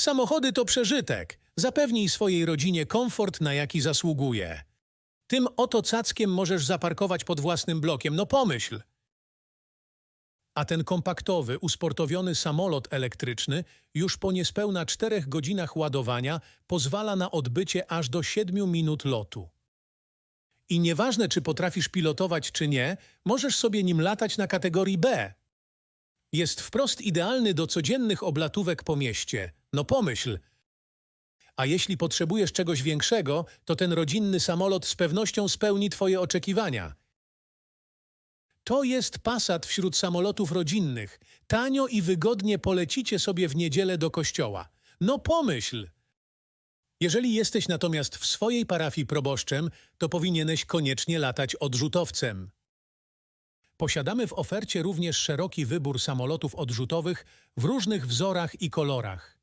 Samochody to przeżytek. Zapewnij swojej rodzinie komfort, na jaki zasługuje. Tym oto cackiem możesz zaparkować pod własnym blokiem. No pomyśl! A ten kompaktowy, usportowiony samolot elektryczny już po niespełna czterech godzinach ładowania pozwala na odbycie aż do 7 minut lotu. I nieważne, czy potrafisz pilotować, czy nie, możesz sobie nim latać na kategorii B. Jest wprost idealny do codziennych oblatówek po mieście. No pomyśl. A jeśli potrzebujesz czegoś większego, to ten rodzinny samolot z pewnością spełni Twoje oczekiwania. To jest Passat wśród samolotów rodzinnych. Tanio i wygodnie polecicie sobie w niedzielę do kościoła. No pomyśl! Jeżeli jesteś natomiast w swojej parafii proboszczem, to powinieneś koniecznie latać odrzutowcem. Posiadamy w ofercie również szeroki wybór samolotów odrzutowych w różnych wzorach i kolorach.